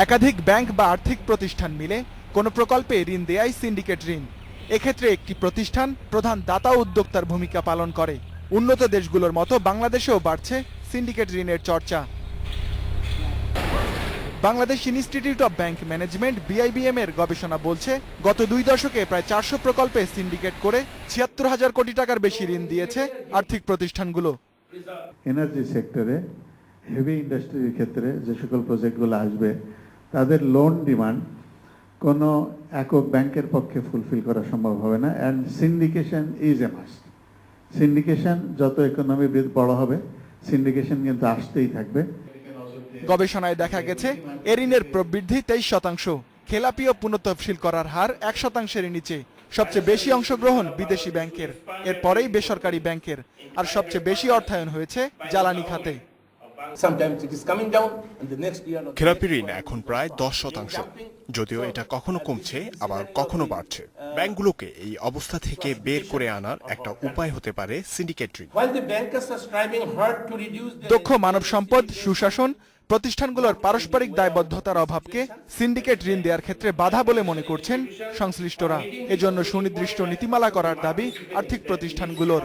একাধিক ব্যাংক বা আর্থিক প্রতিষ্ঠান মিলে কোনো প্রকল্পে ঋণ দেয়াই সিন্ডিকেট ঋণ। এক্ষেত্রে একটি প্রতিষ্ঠান প্রধান দাতা উদ্যোক্তার ভূমিকা পালন করে। উন্নত দেশগুলোর মতো বাংলাদেশেও বাড়ছে সিন্ডিকেট ঋণের চর্চা। Bangladesh institute of bank management, BIBM এর গবেষণা বলছে, গত দুই দশকে প্রায় চারশো প্রকল্পে সিন্ডিকেট করে ছিয়াত্তর হাজার কোটি টাকার বেশি ঋণ দিয়েছে আর্থিক প্রতিষ্ঠানগুলো। এনার্জি সেক্টরে হেভি ইন্ডাস্ট্রির ক্ষেত্রে যে সকল প্রজেক্টগুলো আসবে তাদের লোন ডিমান্ড কোনো একক ব্যাংকের পক্ষে ফুলফিল করা সম্ভব হবে না and syndication is a must syndication যত ইকোনমি বড় হবে সিন্ডিকেশন কিন্তু আসতেই থাকবে। গবেষণায় দেখা গেছে এ ঋণের প্রবৃদ্ধি তেইশ শতাংশ, খেলাপি ও পুনঃতফসিল করার হার এক শতাংশের নিচে, সবচেয়ে বেশি অংশগ্রহণ বিদেশি ব্যাংকের। এরপরেই বেসরকারি ব্যাংকের, আর সবচেয়ে বেশি অর্থায়ন হয়েছে জ্বালানি খাতে। Sometimes it is coming down, and the next year. খেলাপি ঋণ এখন প্রায় দশ শতাংশ যদিও এটা কখনো কমছে আবার কখনো বাড়ছে ব্যাংকগুলোকে এই অবস্থা থেকে বের করে আনার একটা উপায় হতে পারে সিন্ডিকেট ঋণ. দক্ষ মানব সম্পদ সুশাসন প্রতিষ্ঠানগুলোর পারস্পরিক দায়বদ্ধতার অভাবকে সিন্ডিকেট ঋণ দেওয়ার ক্ষেত্রে বাধা বলে মনে করছেন সংশ্লিষ্টরা এজন্য সুনির্দিষ্ট নীতিমালা করার দাবি আর্থিক প্রতিষ্ঠানগুলোর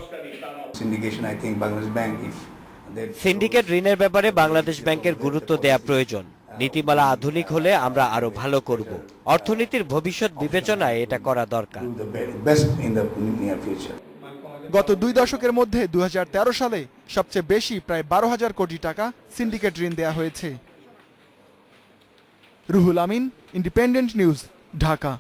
syndication, I think Bangladesh Bank, if they syndicate ঋণের ব্যাপারে বাংলাদেশ ব্যাংকের গুরুত্ব দেয়া প্রয়োজন। নীতিমালা আধুনিক হলে আমরা আরও ভালো করব। অর্থনীতির ভবিষ্যৎ বিবেচনায় এটা করা দরকার. গত দুই দশকের মধ্যে দুই হাজার তেরো সালে সবচেয়ে বেশি প্রায় বারো হাজার কোটি টাকা সিন্ডিকেট ঋণ দেওয়া হয়েছে। Ruhul Amin independent news Dhaka.